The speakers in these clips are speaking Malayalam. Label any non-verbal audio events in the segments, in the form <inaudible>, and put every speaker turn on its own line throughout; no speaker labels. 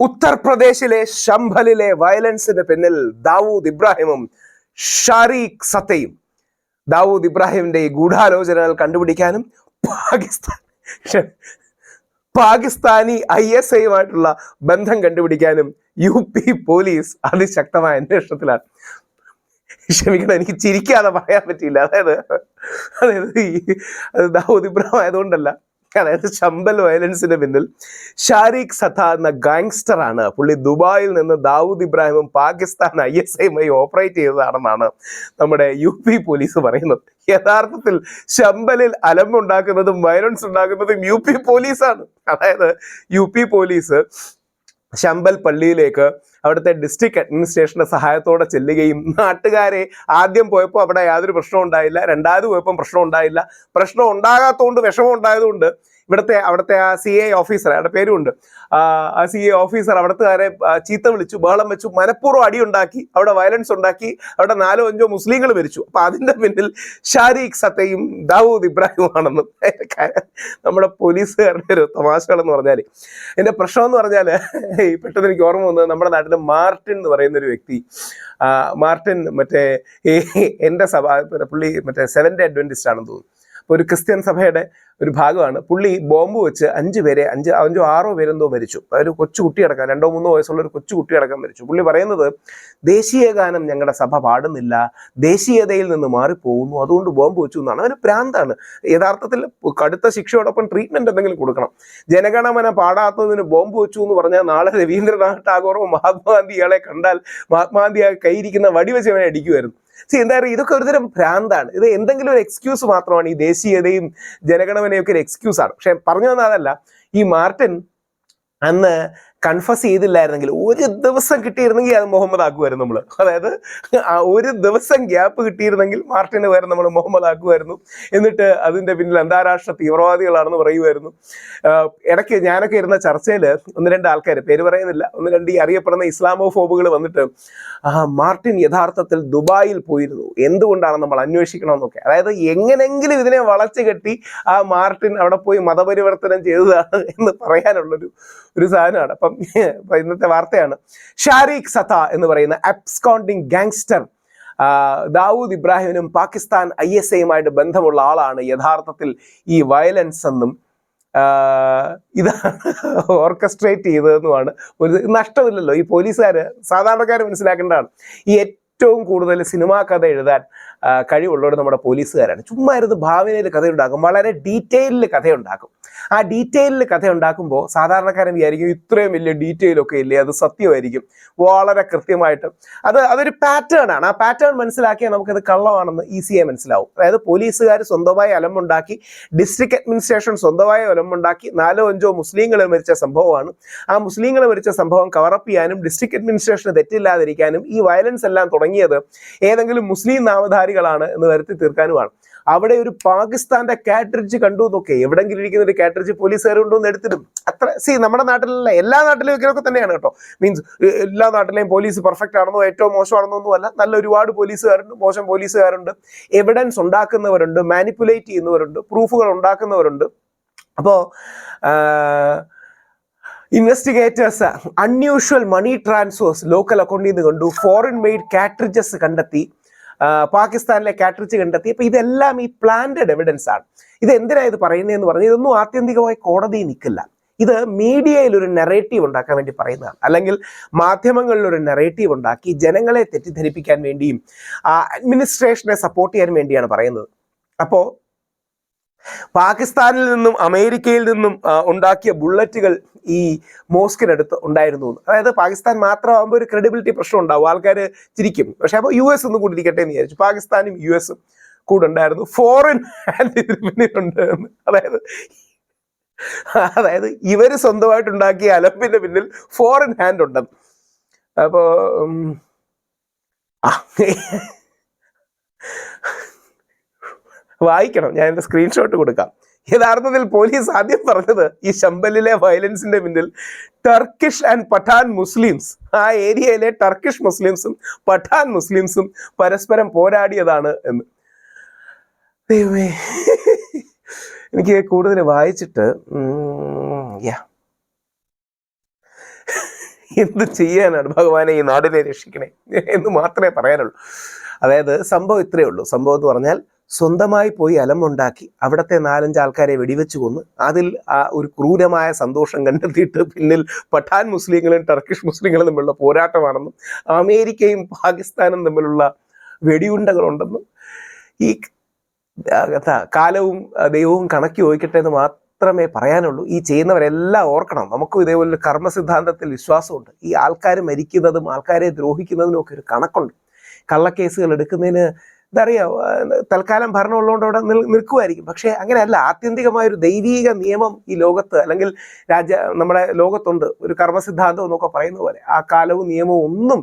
ഉത്തർപ്രദേശിലെ ശംഭലിലെ വയലൻസിന് പിന്നിൽ ദാവൂദ് ഇബ്രാഹിമും ഷാരീഖ് സത്തയും. ദാവൂദ് ഇബ്രാഹിമിന്റെ ഈ ഗൂഢാലോചനകൾ കണ്ടുപിടിക്കാനും പാകിസ്ഥാൻ പാകിസ്ഥാനി ഐ എസ് ഐയുമായിട്ടുള്ള ബന്ധം കണ്ടുപിടിക്കാനും യു പി പോലീസ് അതിശക്തമായ അന്വേഷണത്തിലാണ്. ക്ഷമിക്കണം എനിക്ക് ചിരിക്കാതെ പറയാൻ പറ്റിയില്ല. അതായത് അതായത് ഈ ദാവൂദ് ഇബ്രാഹിം ആയതുകൊണ്ടല്ല. <laughs> അതായത് ചമ്പൽ വയലൻസിന് പിന്നിൽ ഷാരിഖ് സത്ത എന്ന ഗാങ്സ്റ്റർ ആണ്. പുള്ളി ദുബായിൽ നിന്ന് ദാവൂദ് ഇബ്രാഹിമും പാകിസ്ഥാൻ ഐ എസ് ഐയുമായി ഓപ്പറേറ്റ് ചെയ്തതാണെന്നാണ് നമ്മുടെ യു പി പോലീസ് പറയുന്നത്. യഥാർത്ഥത്തിൽ ശമ്പലിൽ അലമ്പുണ്ടാക്കുന്നതും വയലൻസ് ഉണ്ടാക്കുന്നതും യു പി പോലീസാണ്. അതായത് യു പി പോലീസ് ശമ്പൽ പള്ളിയിലേക്ക് അവിടുത്തെ ഡിസ്ട്രിക്ട് അഡ്മിനിസ്ട്രേഷന്റെ സഹായത്തോടെ ചെല്ലുകയും നാട്ടുകാരെ ആദ്യം പോയപ്പോൾ അവിടെ യാതൊരു പ്രശ്നവും ഉണ്ടായില്ല. രണ്ടാമത് പോയപ്പോൾ പ്രശ്നം ഉണ്ടായില്ല. പ്രശ്നം ഉണ്ടാകാത്തതുകൊണ്ട് വിഷമം ഉണ്ടായതുകൊണ്ട് ഇവിടുത്തെ അവിടുത്തെ ആ സി എ ഓഫീസർ അയാളുടെ പേരുണ്ട് ആ, സി എ ഓഫീസർ അവിടുത്തുകാരെ ആ, ചീത്ത വിളിച്ചു ബഹളം വെച്ചു മനഃപൂർവം അടിയുണ്ടാക്കി അവിടെ വയലൻസ് ഉണ്ടാക്കി അവിടെ നാലോ അഞ്ചോ മുസ്ലിങ്ങൾ മരിച്ചു. അപ്പൊ അതിന്റെ പിന്നിൽ ഷാരീഖ് സത്തയും ദാവൂദ് ഇബ്രാഹിമാണെന്നും നമ്മുടെ പോലീസുകാരുടെ ഒരു തമാശകൾ എന്ന് പറഞ്ഞാൽ എന്റെ പ്രശ്നം എന്ന് പറഞ്ഞാൽ പെട്ടെന്ന് എനിക്ക് ഓർമ്മ വന്നത് നമ്മുടെ നാട്ടിൽ മാർട്ടിൻ എന്ന് പറയുന്ന ഒരു വ്യക്തി മാർട്ടിൻ മറ്റേ എന്റെ സഭ പുള്ളി മറ്റേ സെവൻ ഡേ അഡ്വന്റിസ്റ്റ് ആണെന്ന് തോന്നുന്നു. ഒരു ക്രിസ്ത്യൻ സഭയുടെ ഒരു ഭാഗമാണ്. പുള്ളി ബോംബ് വെച്ച് അഞ്ച് പേരെ അഞ്ച് അഞ്ചോ ആറോ പേരെന്തോ മരിച്ചു. ഒരു കൊച്ചു കുട്ടി അടക്കാൻ രണ്ടോ മൂന്നോ വയസ്സുള്ള ഒരു കൊച്ചു കുട്ടി അടക്കാൻ മരിച്ചു. പുള്ളി പറയുന്നത് ദേശീയ ഗാനം ഞങ്ങളുടെ സഭ പാടുന്നില്ല. ദേശീയതയിൽ നിന്ന് മാറിപ്പോകുന്നു. അതുകൊണ്ട് ബോംബ് വെച്ചു എന്നാണ്. അവന് പ്രാന്താണ്. യഥാർത്ഥത്തിൽ കടുത്ത ശിക്ഷയോടൊപ്പം ട്രീറ്റ്മെന്റ് എന്തെങ്കിലും കൊടുക്കണം. ജനഗണമന പാടാത്തതിന് ബോംബ് വെച്ചു എന്ന് പറഞ്ഞാൽ നാളെ രവീന്ദ്രനാഥ് ടാഗോറോ മഹാത്മാഗാന്ധി ഇയാളെ കണ്ടാൽ മഹാത്മാഗാന്ധി ആ കൈയിരിക്കുന്ന വടി വെച്ച് അവനെ അടിക്കുമായിരുന്നു See, എന്താ പറയുക? ഇതൊക്കെ ഒരുതരം ഭ്രാന്താണ്. ഇത് എന്തെങ്കിലും ഒരു എക്സ്ക്യൂസ് മാത്രമാണ് ഈ ദേശീയതയും ജനഗണമനയും ഒക്കെ ഒരു എക്സ്ക്യൂസ് ആണ്. പക്ഷെ പറഞ്ഞു വന്ന അതല്ല. ഈ മാർട്ടിൻ അന്ന് കൺഫസ് ചെയ്തില്ലായിരുന്നെങ്കിൽ ഒരു ദിവസം കിട്ടിയിരുന്നെങ്കിൽ അത് മുഹമ്മദ് ആക്കുമായിരുന്നു നമ്മൾ അതായത് ഒരു ദിവസം ഗ്യാപ്പ് കിട്ടിയിരുന്നെങ്കിൽ മാർട്ടിന് പകരം നമ്മൾ മുഹമ്മദ് ആക്കുമായിരുന്നു എന്നിട്ട് അതിന്റെ പിന്നിൽ അന്താരാഷ്ട്ര തീവ്രവാദികളാണെന്ന് പറയുമായിരുന്നു. ഇടയ്ക്ക് ഞാനൊക്കെ ഇരുന്ന ചർച്ചയിൽ ഒന്ന് രണ്ട് ആൾക്കാർ പേര് പറയുന്നില്ല ഒന്ന് രണ്ട് ഈ അറിയപ്പെടുന്ന ഇസ്ലാമോ ഫോബുകൾ വന്നിട്ട് ആ മാർട്ടിൻ യഥാർത്ഥത്തിൽ ദുബായിൽ പോയിരുന്നു. എന്തുകൊണ്ടാണ് നമ്മൾ അന്വേഷിക്കണമെന്നൊക്കെ. അതായത് എങ്ങനെങ്കിലും ഇതിനെ വളച്ചു കെട്ടി ആ മാർട്ടിൻ അവിടെ പോയി മതപരിവർത്തനം ചെയ്തതാണ് എന്ന് പറയാനുള്ളൊരു ഒരു സാധനമാണ്. അപ്പം ഇന്നത്തെ വാർത്തയാണ്. ഷാരിഖ് സത്ത എന്ന് പറയുന്ന അബ്സ്കോണ്ടിങ് ഗാങ്സ്റ്റർ ദാവൂദ് ഇബ്രാഹിമിനും പാകിസ്ഥാൻ ഐ എസ് എയുമായിട്ട് ബന്ധമുള്ള ആളാണ് യഥാർത്ഥത്തിൽ ഈ വയലൻസ് എന്നും ഇതാണ് ഓർക്കസ്ട്രേറ്റ് ചെയ്തതെന്നുമാണ് ഒരു നഷ്ടമില്ലല്ലോ. ഈ പോലീസുകാർ സാധാരണക്കാർ മനസ്സിലാക്കേണ്ടതാണ്. ഈ ഏറ്റവും കൂടുതൽ സിനിമാ കഥ എഴുതാൻ കഴിവുള്ളവർ നമ്മുടെ പോലീസുകാരാണ്. ചുമ്മാ ഇരുന്ന് ഭാവനയിൽ കഥയുണ്ടാക്കും. വളരെ ഡീറ്റെയിലിൽ കഥയുണ്ടാക്കും. ആ ഡീറ്റെയിലിൽ കഥ ഉണ്ടാക്കുമ്പോൾ സാധാരണക്കാരൻ വിചാരിക്കും ഇത്രയും വലിയ ഡീറ്റെയിലൊക്കെ ഇല്ലേ അത് സത്യമായിരിക്കും. വളരെ കൃത്യമായിട്ട്. അത് അതൊരു പാറ്റേൺ ആണ്. ആ പാറ്റേൺ മനസ്സിലാക്കിയാൽ നമുക്കത് കള്ളമാണെന്ന് ഈസിയായി മനസ്സിലാവും. അതായത് പോലീസുകാർ സ്വന്തമായി അലമ്പുണ്ടാക്കി ഡിസ്ട്രിക്ട് അഡ്മിനിസ്ട്രേഷൻ സ്വന്തമായി അലമ്പുണ്ടാക്കി നാലോ അഞ്ചോ മുസ്ലിങ്ങൾ മരിച്ച സംഭവമാണ്. ആ മുസ്ലിങ്ങൾ മരിച്ച സംഭവം കവറപ്പ് ചെയ്യാനും ഡിസ്ട്രിക്ട് അഡ്മിനിസ്ട്രേഷന് തെറ്റില്ലാതിരിക്കാനും ഈ വയലൻസ് എല്ലാം തുടങ്ങിയത് ഏതെങ്കിലും മുസ്ലിം നാമധാരികളാണ് എന്ന് വരുത്തി തീർക്കാനുമാണ്. അവിടെ ഒരു പാകിസ്ഥാന്റെ കാറ്ററിജ് കണ്ടു എന്നൊക്കെ. എവിടെങ്കിലും ഇരിക്കുന്ന ഒരു കാറ്ററിജ് പോലീസുകാരുണ്ടോ എന്ന് എടുത്തിടും. അത്ര സി നമ്മുടെ നാട്ടിലല്ല എല്ലാ നാട്ടിലും ഇങ്ങനെയൊക്കെ തന്നെയാണ് കേട്ടോ. മീൻസ് എല്ലാ നാട്ടിലെയും പോലീസ് പെർഫെക്റ്റ് ആണെന്നോ ഏറ്റവും മോശമാണെന്നോ ഒന്നും അല്ല. നല്ല ഒരുപാട് പോലീസുകാരുണ്ട് മോശം പോലീസുകാരുണ്ട്. എവിഡൻസ് ഉണ്ടാക്കുന്നവരുണ്ട് മാനിപ്പുലേറ്റ് ചെയ്യുന്നവരുണ്ട് പ്രൂഫുകൾ ഉണ്ടാക്കുന്നവരുണ്ട്. അപ്പോ investigators unusual money transfers local അക്കൗണ്ടിൽ നിന്ന് കണ്ടു. ഫോറിൻ മെയ്ഡ് കാട്രിഡ്ജസ് കണ്ടെത്തി. പാകിസ്ഥാനിലെ കാറ്റർച്ച് കണ്ടെത്തി. അപ്പൊ ഇതെല്ലാം ഈ പ്ലാന്റഡ് എവിഡൻസ് ആണ്. ഇത് എന്തിനാ ഇത് പറയുന്നതെന്ന് പറഞ്ഞാൽ ഇതൊന്നും ആത്യന്തികമായി കോടതി നിൽക്കില്ല. ഇത് മീഡിയയിൽ ഒരു നെറേറ്റീവ് ഉണ്ടാക്കാൻ വേണ്ടി പറയുന്നതാണ്. അല്ലെങ്കിൽ മാധ്യമങ്ങളിൽ ഒരു നെറേറ്റീവ് ഉണ്ടാക്കി ജനങ്ങളെ തെറ്റിദ്ധരിപ്പിക്കാൻ വേണ്ടിയും അഡ്മിനിസ്ട്രേഷനെ സപ്പോർട്ട് ചെയ്യാൻ വേണ്ടിയാണ് പറയുന്നത്. അപ്പോൾ പാകിസ്ഥാനിൽ നിന്നും അമേരിക്കയിൽ നിന്നും ഉണ്ടാക്കിയ ബുള്ളറ്റുകൾ ഈ മോസ്കിനടുത്ത് ഉണ്ടായിരുന്നു. അതായത് പാകിസ്ഥാൻ മാത്രമാകുമ്പോൾ ഒരു ക്രെഡിബിലിറ്റി പ്രശ്നം ഉണ്ടാവും. ആൾക്കാർ ചിരിക്കും. പക്ഷെ അപ്പോൾ യു എസ് ഒന്നും കൂടി ഇരിക്കട്ടെ എന്ന് വിചാരിച്ചു. പാകിസ്ഥാനും യു എസും കൂടെ ഉണ്ടായിരുന്നു. ഫോറിൻ ഉണ്ട് അതായത് അതായത് ഇവർ സ്വന്തമായിട്ട് ഉണ്ടാക്കിയ അലമ്പിന്റെ പിന്നിൽ ഫോറിൻ ഹാൻഡ് ഉണ്ടെന്ന്. അപ്പോ ആ വായിക്കണം. ഞാൻ എന്റെ സ്ക്രീൻഷോട്ട് കൊടുക്കാം. യഥാർത്ഥത്തിൽ പോലീസ് ആദ്യം പറഞ്ഞത് ഈ ശമ്പലിലെ വയലൻസിന്റെ പിന്നിൽ ടർക്കിഷ് ആൻഡ് പഠാൻ മുസ്ലിംസ് ആ ഏരിയയിലെ ടർക്കിഷ് മുസ്ലിംസും പഠാൻ മുസ്ലിംസും പരസ്പരം പോരാടിയതാണ് എന്ന്. ദൈവമേ. എനിക്ക് കൂടുതൽ വായിച്ചിട്ട് യാ. എന്ത് ചെയ്യാനാണ് ഭഗവാനെ ഈ നാടിനെ രക്ഷിക്കണേ എന്ന് മാത്രമേ പറയാനുള്ളൂ. അതായത് സംഭവം ഇത്രയേ ഉള്ളൂ. സംഭവം എന്ന് പറഞ്ഞാൽ സ്വന്തമായി പോയി അലമുണ്ടാക്കി അവിടത്തെ നാലഞ്ച് ആൾക്കാരെ വെടിവെച്ച് കൊന്ന് അതിൽ ആ ഒരു ക്രൂരമായ സന്തോഷം കണ്ടെത്തിയിട്ട് പിന്നിൽ പഠാൻ മുസ്ലിങ്ങളും ടർക്കിഷ് മുസ്ലിങ്ങളും തമ്മിലുള്ള പോരാട്ടമാണെന്നും അമേരിക്കയും പാകിസ്ഥാനും തമ്മിലുള്ള വെടിയുണ്ടകളുണ്ടെന്നും ഈ കാലവും ദൈവവും കണക്കി ചോദിക്കട്ടെ എന്ന് മാത്രമേ പറയാനുള്ളൂ. ഈ ചെയ്യുന്നവരെല്ലാം ഓർക്കണം. നമുക്കും ഇതേപോലെ കർമ്മ സിദ്ധാന്തത്തിൽ വിശ്വാസമുണ്ട്. ഈ ആൾക്കാർ മരിക്കുന്നതും ആൾക്കാരെ ദ്രോഹിക്കുന്നതിനും ഒക്കെ ഒരു കണക്കുണ്ട്. കള്ളക്കേസുകൾ എടുക്കുന്നതിന് പറയുക തൽക്കാലം ഭരണമുള്ളതുകൊണ്ട് അവിടെ നിൽ നിൽക്കുമായിരിക്കും പക്ഷേ അങ്ങനെയല്ല. ആത്യന്തികമായ ഒരു ദൈവീക നിയമം ഈ ലോകത്ത് അല്ലെങ്കിൽ രാജ്യ നമ്മുടെ ലോകത്തുണ്ട്. ഒരു കർമ്മസിദ്ധാന്തം എന്നൊക്കെ പറയുന്ന പോലെ. ആ കാലവും നിയമവും ഒന്നും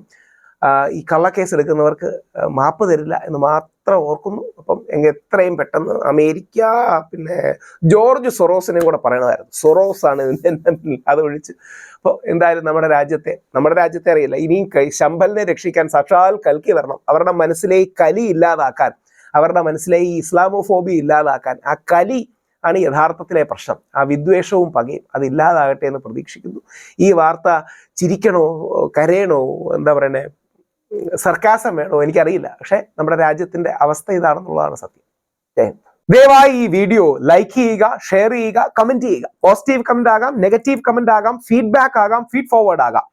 ഈ കള്ളക്കേസ് എടുക്കുന്നവർക്ക് മാപ്പ് തരില്ല എന്ന് മാത്രം ഓർക്കുന്നു. അപ്പം എങ്ങ എത്രയും പെട്ടെന്ന് അമേരിക്ക പിന്നെ ജോർജ് സൊറോസിനെ കൂടെ പറയണമായിരുന്നു. സൊറോസ് ആണ് അത് ഒഴിച്ച്. അപ്പോൾ എന്തായാലും നമ്മുടെ രാജ്യത്തെ നമ്മുടെ രാജ്യത്തെ അറിയില്ല. ഇനിയും കൈ ശമ്പലിനെ രക്ഷിക്കാൻ സാക്ഷാൽ കൽക്കി വരണം. അവരുടെ മനസ്സിലെ ഈ കലി ഇല്ലാതാക്കാൻ അവരുടെ മനസ്സിലെ ഈ ഇസ്ലാമോഫോബി ഇല്ലാതാക്കാൻ ആ കലി ആണ് യഥാർത്ഥത്തിലെ പ്രശ്നം. ആ വിദ്വേഷവും പകയും അതില്ലാതാകട്ടെ എന്ന് പ്രതീക്ഷിക്കുന്നു. ഈ വാർത്ത ചിരിക്കണോ കരയണോ എന്താ പറയണേ? സർക്കാസം വേണോ? എനിക്കറിയില്ല. പക്ഷെ നമ്മുടെ രാജ്യത്തിന്റെ അവസ്ഥ ഇതാണെന്നുള്ളതാണ് സത്യം. ജയ് ഹിന്ദ്. ദയവായി ഈ വീഡിയോ ലൈക്ക് ചെയ്യുക ഷെയർ ചെയ്യുക കമന്റ് ചെയ്യുക. പോസിറ്റീവ് കമന്റ് ആകാം നെഗറ്റീവ് കമന്റ് ആകാം ഫീഡ്ബാക്ക് ആകാം ഫീഡ് ഫോർവേഡ് ആകാം